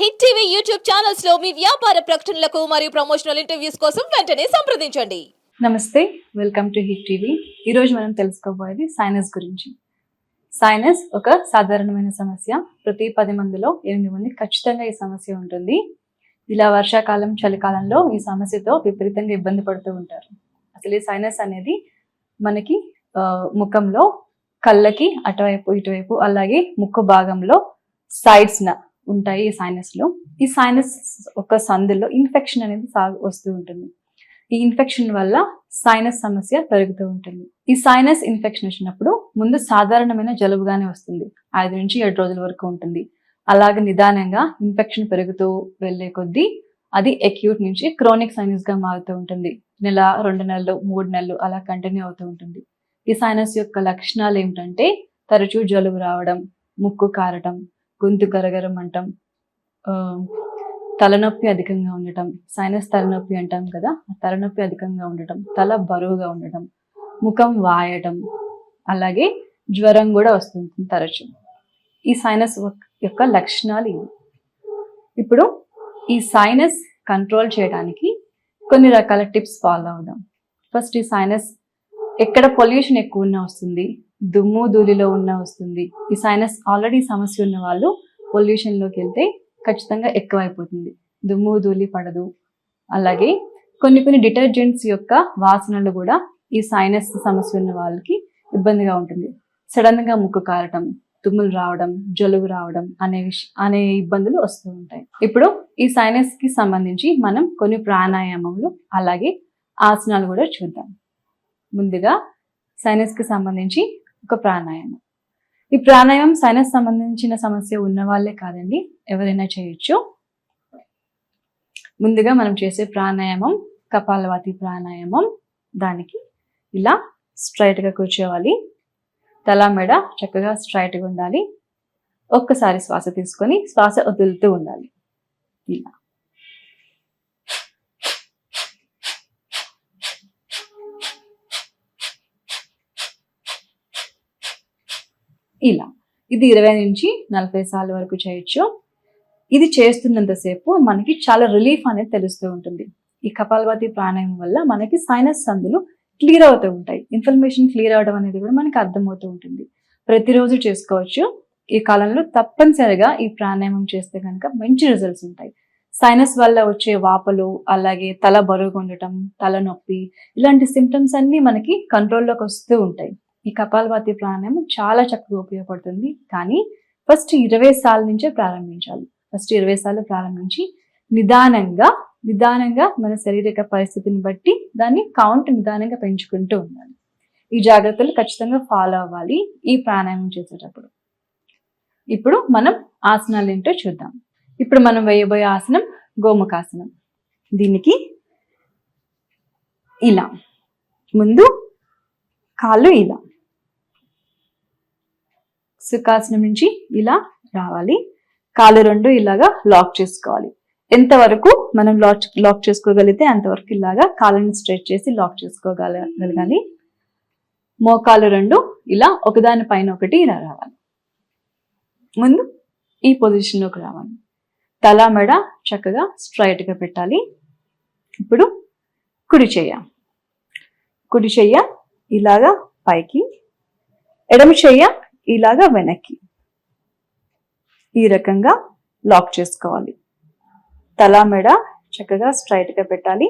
Hit TV YouTube ఛానల్స్లో మీ వ్యాపార ప్రకటనలకు మరియు ప్రమోషనల్ ఇంటర్వ్యూస్ కోసం వెంటనే సంప్రదించండి. నమస్తే వెల్కమ్ టు హిట్ టీవీ. ఈరోజు మనం తెలుసుకోబోయేది సైనస్ గురించి. సైనస్ ఒక సాధారణమైన సమస్య. ప్రతి పది మందిలో ఎనిమిది మంది ఖచ్చితంగా ఈ సమస్య ఉంటుంది. ఇలా వర్షాకాలం చలికాలంలో ఈ సమస్యతో విపరీతంగా ఇబ్బంది పడుతూ ఉంటారు. అసలు ఈ సైనస్ అనేది మనకి ముఖంలో కళ్ళకి అటువైపు ఇటువైపు అలాగే ముక్కు భాగంలో సైడ్స్న ఉంటాయి ఈ సైనస్లో ఈ సైనస్ ఒక సందులో ఇన్ఫెక్షన్ అనేది సాగు వస్తూ ఉంటుంది. ఈ ఇన్ఫెక్షన్ వల్ల సైనస్ సమస్య పెరుగుతూ ఉంటుంది. ఈ సైనస్ ఇన్ఫెక్షన్ వచ్చినప్పుడు ముందు సాధారణమైన జలుబుగానే వస్తుంది. ఐదు నుంచి ఏడు రోజుల వరకు ఉంటుంది. అలాగే నిదానంగా ఇన్ఫెక్షన్ పెరుగుతూ వెళ్ళే కొద్దీ అది అక్యూట్ నుంచి క్రోనిక్ సైనస్గా మారుతూ ఉంటుంది. నెల రెండు నెలలు మూడు నెలలు అలా కంటిన్యూ అవుతూ ఉంటుంది. ఈ సైనస్ యొక్క లక్షణాలు ఏమిటంటే తరచూ జలుబు రావడం ముక్కు కారటం గొంతు గరగరం అంటాం. తలనొప్పి అధికంగా ఉండటం సైనస్ తలనొప్పి అంటాం కదా తలనొప్పి అధికంగా ఉండటం తల బరువుగా ఉండటం ముఖం వాయటం అలాగే జ్వరం కూడా వస్తుంది తరచు. ఈ సైనస్ యొక్క లక్షణాలు ఇవి. ఇప్పుడు ఈ సైనస్ కంట్రోల్ చేయడానికి కొన్ని రకాల టిప్స్ ఫాలో అవుదాం. ఫస్ట్ ఈ సైనస్ ఎక్కడ పొల్యూషన్ ఎక్కువ వస్తుంది దుమ్ము ధూళిలో ఉన్న వస్తుంది. ఈ సైనస్ ఆల్రెడీ సమస్య ఉన్న వాళ్ళు పొల్యూషన్లోకి వెళ్తే ఖచ్చితంగా ఎక్కువైపోతుంది. దుమ్ము ధూళి పడదు. అలాగే కొన్ని కొన్ని డిటర్జెంట్స్ యొక్క వాసనలు కూడా ఈ సైనస్ సమస్య ఉన్న వాళ్ళకి ఇబ్బందిగా ఉంటుంది. సడన్గా ముక్కు కారటం తుమ్ములు రావడం జలుబు రావడం అనే విష అనే ఇబ్బందులు వస్తూ ఉంటాయి. ఇప్పుడు ఈ సైనస్కి సంబంధించి మనం కొన్ని ప్రాణాయామములు అలాగే ఆసనాలు కూడా చూద్దాం. ముందుగా సైనస్కి సంబంధించి ఒక ప్రాణాయామం. ఈ ప్రాణాయామం సైనస్ సంబంధించిన సమస్య ఉన్న వాళ్ళే కాదండి ఎవరైనా చేయొచ్చు. ముందుగా మనం చేసే ప్రాణాయామం కపాలవాతి ప్రాణాయామం దానికి ఇలా స్ట్రైట్గా కూర్చోవాలి. తల మెడ చక్కగా స్ట్రైట్గా ఉండాలి. ఒక్కసారి శ్వాస తీసుకొని శ్వాస వదులుతూ ఉండాలి. ఇలా. ఇలా. ఇది ఇరవై నుంచి నలభై సార్లు వరకు చేయొచ్చు. ఇది చేస్తున్నంతసేపు మనకి చాలా రిలీఫ్ అనేది తెలుస్తూ ఉంటుంది. ఈ కపాలభాతి ప్రాణాయామం వల్ల మనకి సైనస్ సందులు క్లియర్ అవుతూ ఉంటాయి. ఇన్ఫర్మేషన్ క్లియర్ అవడం అనేది కూడా మనకి అర్థమవుతూ ఉంటుంది. ప్రతిరోజు చేసుకోవచ్చు. ఈ కాలంలో తప్పనిసరిగా ఈ ప్రాణాయామం చేస్తే కనుక మంచి రిజల్ట్స్ ఉంటాయి. సైనస్ వల్ల వచ్చే వాపలు అలాగే తల బరువుగా ఉండటం తలనొప్పి ఇలాంటి సిమ్టమ్స్ అన్నీ మనకి కంట్రోల్లోకి వస్తూ ఉంటాయి. ఈ కపాలభాతి ప్రాణాయామం చాలా చక్కగా ఉపయోగపడుతుంది. కానీ ఫస్ట్ ఇరవై సార్లు నుంచే ప్రారంభించాలి. ఫస్ట్ ఇరవై సార్లు ప్రారంభించి నిదానంగా నిదానంగా మన శారీరక పరిస్థితిని బట్టి దాన్ని కౌంట్ నిదానంగా పెంచుకుంటూ ఉండాలి. ఈ జాగ్రత్తలు ఖచ్చితంగా ఫాలో అవ్వాలి ఈ ప్రాణాయామం చేసేటప్పుడు. ఇప్పుడు మనం ఆసనాలు ఏంటో చూద్దాం. ఇప్పుడు మనం వేయబోయే ఆసనం గోముఖాసనం. దీనికి ఇలా. ముందు కాళ్ళు ఇలా. సుఖాసనం నుంచి ఇలా రావాలి. కాలు రెండు ఇలాగా లాక్ చేసుకోవాలి. ఎంతవరకు మనం లాక్ లాక్ చేసుకోగలిగితే అంతవరకు ఇలాగా కాళ్ళని స్ట్రెచ్ చేసి లాక్ చేసుకోగలగాలి. మోకాలు రెండు ఇలా ఒకదాని పైన ఒకటి ఇలా రావాలి. ముందు ఈ పొజిషన్లోకి రావాలి. తల మెడ చక్కగా స్ట్రైట్గా పెట్టాలి. ఇప్పుడు కుడి చెయ్య. కుడి చెయ్య ఇలాగా పైకి. ఎడమ చెయ్య ఇలాగా వెనక్కి. ఈ రకంగా లాక్ చేసుకోవాలి. తల మెడ చక్కగా స్ట్రైట్గా గా పెట్టాలి.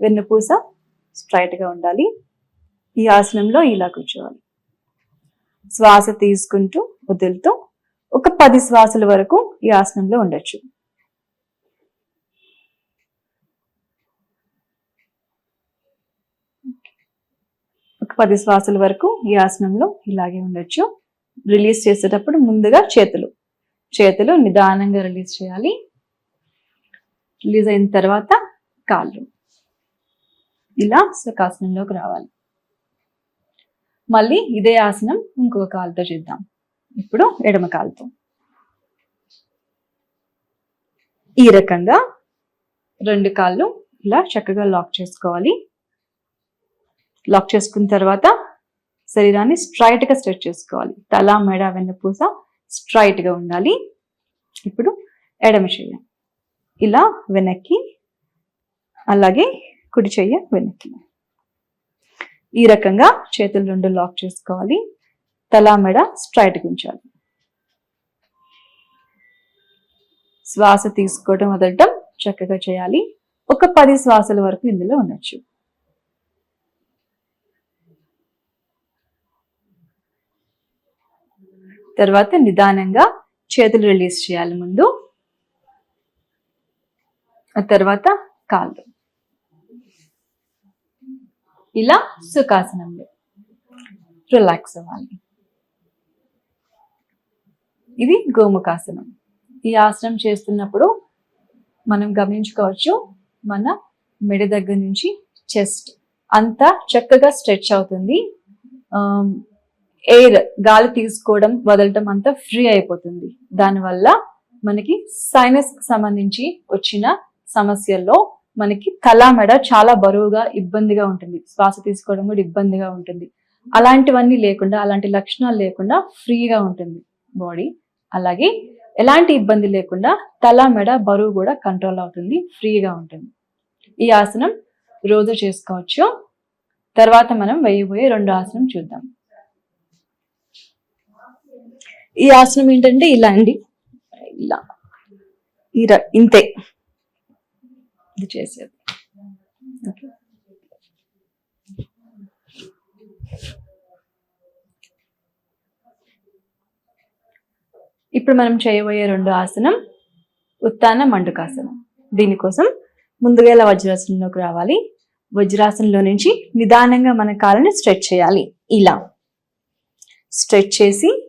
వెన్నుపూస స్ట్రైట్గా గా ఉండాలి. ఈ ఆసనంలో ఇలా కూర్చోవాలి. శ్వాస తీసుకుంటూ వదులుతూ ఒక పది శ్వాసల వరకు ఈ ఆసనంలో ఉండొచ్చు. ఒక పది శ్వాసల వరకు ఈ ఆసనంలో ఇలాగే ఉండొచ్చు. రిలీజ్ చేసేటప్పుడు ముందుగా చేతులు. చేతులు నిదానంగా రిలీజ్ చేయాలి. రిలీజ్ అయిన తర్వాత కాళ్ళు. ఇలా సుఖాసనంలోకి రావాలి. మళ్ళీ ఇదే ఆసనం ఇంకొక కాలుతో చేద్దాం. ఇప్పుడు ఎడమ కాలుతో. ఈ రకంగా రెండు కాళ్ళు ఇలా చక్కగా లాక్ చేసుకోవాలి. లాక్ చేసుకున్న తర్వాత శరీరాన్ని స్ట్రైట్గా స్ట్రెచ్ చేసుకోవాలి. తల మెడ వెన్నపూస స్ట్రైట్గా ఉండాలి. ఇప్పుడు ఎడమ చెయ్య. ఇలా వెనక్కి అలాగే కుడి చెయ్య వెనక్కి. ఈ రకంగా చేతులు రెండు లాక్ చేసుకోవాలి. తల మెడ స్ట్రైట్ ఉంచాలి. శ్వాస తీసుకోవడం వదలటం చక్కగా చేయాలి. ఒక పది శ్వాసల వరకు ఇందులో ఉండొచ్చు. తర్వాత నిదానంగా చేతులు రిలీజ్ చేయాలి ముందు. ఆ తర్వాత కాళ్ళు. ఇలా సుఖాసనంలో. రిలాక్స్ అవ్వాలి. ఇది గోముఖాసనం. ఈ ఆసనం చేస్తున్నప్పుడు మనం గమనించుకోవచ్చు మన మెడ దగ్గర నుంచి చెస్ట్ అంతా చక్కగా స్ట్రెచ్ అవుతుంది. ఎయిర్ గాలి తీసుకోవడం వదలటం అంతా ఫ్రీ అయిపోతుంది. దానివల్ల మనకి సైనస్ సంబంధించి వచ్చిన సమస్యల్లో మనకి తల మెడ చాలా బరువుగా ఇబ్బందిగా ఉంటుంది. శ్వాస తీసుకోవడం కూడా ఇబ్బందిగా ఉంటుంది. అలాంటివన్నీ లేకుండా అలాంటి లక్షణాలు లేకుండా ఫ్రీగా ఉంటుంది బాడీ. అలాగే ఎలాంటి ఇబ్బంది లేకుండా తల మెడ బరువు కూడా కంట్రోల్ అవుతుంది ఫ్రీగా ఉంటుంది. ఈ ఆసనం రోజు చేసుకోవచ్చు. తర్వాత మనం వేయబోయే రెండు ఆసనం చూద్దాం. ఈ ఆసనం ఏంటంటే ఇలా అండి. ఇలా. ఇలా ఇంతే. ఇది చేసేది. ఓకే. ఇప్పుడు మనం చేయబోయే రెండు ఆసనం ఉత్తాన మండుకాసనం. దీనికోసం ముందుగా ఇలా వజ్రాసనంలోకి రావాలి. వజ్రాసనంలో నుంచి నిదానంగా మన కాళ్ళని స్ట్రెచ్ చేయాలి. ఇలా. స్ట్రెచ్ చేసి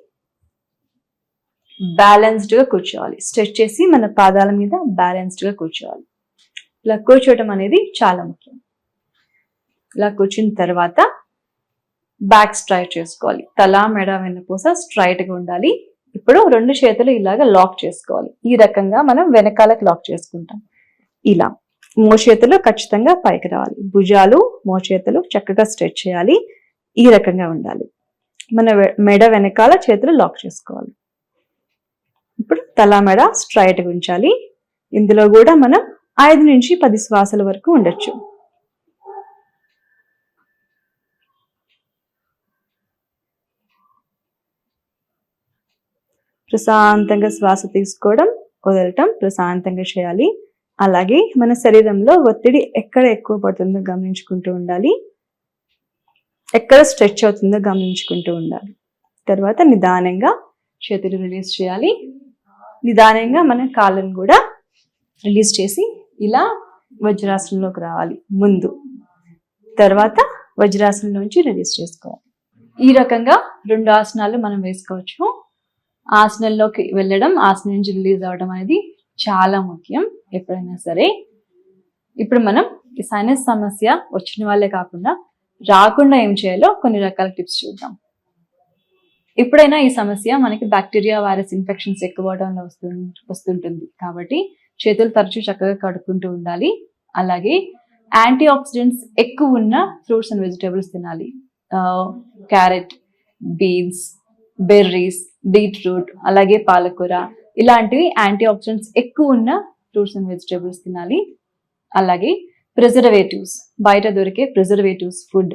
బ్యాలెన్స్డ్గా కూర్చోవాలి. స్ట్రెచ్ చేసి మన పాదాల మీద బ్యాలెన్స్డ్గా కూర్చోవాలి. ఇలా కూర్చోవటం అనేది చాలా ముఖ్యం. ఇలా కూర్చున్న తర్వాత బ్యాక్ స్ట్రైట్ చేసుకోవాలి. తల మెడ వెన్నపూస స్ట్రైట్గా ఉండాలి. ఇప్పుడు రెండు చేతులు ఇలాగ లాక్ చేసుకోవాలి. ఈ రకంగా మనం వెనకాలకు లాక్ చేసుకుంటాం. ఇలా మోచేతులు ఖచ్చితంగా పైకి రావాలి. భుజాలు మోచేతులు చక్కగా స్ట్రెచ్ చేయాలి. ఈ రకంగా ఉండాలి. మన మెడ వెనకాల చేతులు లాక్ చేసుకోవాలి. ఇప్పుడు తల మెడ స్ట్రైట్ ఉంచాలి ఇందులో కూడా మనం ఐదు నుంచి పది శ్వాసల వరకు ఉండొచ్చు. ప్రశాంతంగా శ్వాస తీసుకోవడం వదలటం ప్రశాంతంగా చేయాలి. అలాగే మన శరీరంలో ఒత్తిడి ఎక్కడ ఎక్కువ పడుతుందో గమనించుకుంటూ ఉండాలి. ఎక్కడ స్ట్రెచ్ అవుతుందో గమనించుకుంటూ ఉండాలి. తర్వాత నిదానంగా చేతులు రిలీజ్ చేయాలి. నిదానంగా మన కాళ్ళను కూడా రిలీజ్ చేసి ఇలా వజ్రాసనంలోకి రావాలి ముందు. తర్వాత వజ్రాసనం నుంచి రిలీజ్ చేసుకోవాలి. ఈ రకంగా రెండు ఆసనాలు మనం వేసుకోవచ్చు. ఆసనంలోకి వెళ్ళడం ఆసనం నుంచి రిలీజ్ అవ్వడం అనేది చాలా ముఖ్యం ఎప్పుడైనా సరే. ఇప్పుడు మనం సైనస్ సమస్య వచ్చిన వాళ్ళే కాకుండా రాకుండా ఏం చేయాలో కొన్ని రకాల టిప్స్ చూద్దాం. ఎప్పుడైనా ఈ సమస్య మనకి బ్యాక్టీరియా వైరస్ ఇన్ఫెక్షన్స్ ఎక్కువ అవడంలో వస్తు వస్తుంటుంది. కాబట్టి చేతులు తరచూ చక్కగా కడుక్కుంటూ ఉండాలి. అలాగే యాంటీ ఆక్సిడెంట్స్ ఎక్కువ ఉన్న ఫ్రూట్స్ అండ్ వెజిటేబుల్స్ తినాలి. క్యారెట్ బీన్స్ బెర్రీస్ బీట్రూట్ అలాగే పాలకూర ఇలాంటివి యాంటీ ఆక్సిడెంట్స్ ఎక్కువ ఉన్న ఫ్రూట్స్ అండ్ వెజిటేబుల్స్ తినాలి. అలాగే ప్రిజర్వేటివ్స్ బయట దొరికే ప్రిజర్వేటివ్స్ ఫుడ్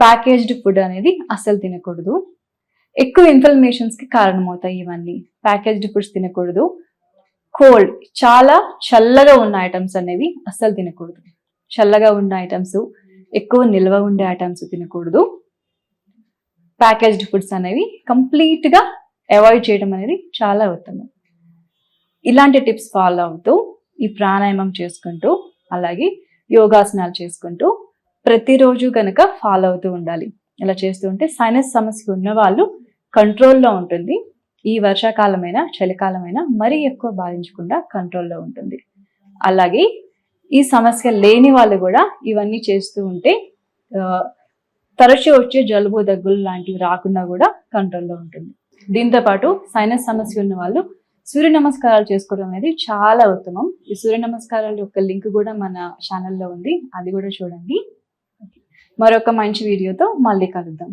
ప్యాకేజ్డ్ ఫుడ్ అనేది అస్సలు తినకూడదు. ఎక్కువ ఇన్ఫ్లమేషన్స్కి కారణమవుతాయి ఇవన్నీ. ప్యాకేజ్డ్ ఫుడ్స్ తినకూడదు. కోల్డ్ చాలా చల్లగా ఉన్న ఐటమ్స్ అనేవి అస్సలు తినకూడదు. చల్లగా ఉన్న ఐటమ్స్ ఎక్కువ నిల్వ ఉండే ఐటమ్స్ తినకూడదు. ప్యాకేజ్డ్ ఫుడ్స్ అనేవి కంప్లీట్గా అవాయిడ్ చేయడం అనేది చాలా ఉత్తమం. ఇలాంటి టిప్స్ ఫాలో అవుతూ ఈ ప్రాణాయామం చేసుకుంటూ అలాగే యోగాసనాలు చేసుకుంటూ ప్రతిరోజు కనుక ఫాలో అవుతూ ఉండాలి. ఇలా చేస్తూ ఉంటే సైనస్ సమస్య ఉన్న వాళ్ళు కంట్రోల్లో ఉంటుంది. ఈ వర్షాకాలమైనా చలికాలమైనా మరీ ఎక్కువ బాధించకుండా కంట్రోల్లో ఉంటుంది. అలాగే ఈ సమస్య లేని వాళ్ళు కూడా ఇవన్నీ చేస్తూ ఉంటే తరచూ వచ్చే జలుబు దగ్గులు లాంటివి రాకుండా కూడా కంట్రోల్లో ఉంటుంది. దీంతో పాటు సైనస్ సమస్య ఉన్న వాళ్ళు సూర్య నమస్కారాలు చేసుకోవడం అనేది చాలా ఉత్తమం. ఈ సూర్య నమస్కారాల యొక్క లింక్ కూడా మన ఛానల్లో ఉంది. అది కూడా చూడండి. మరొక మంచి వీడియోతో మళ్ళీ కలుద్దాం.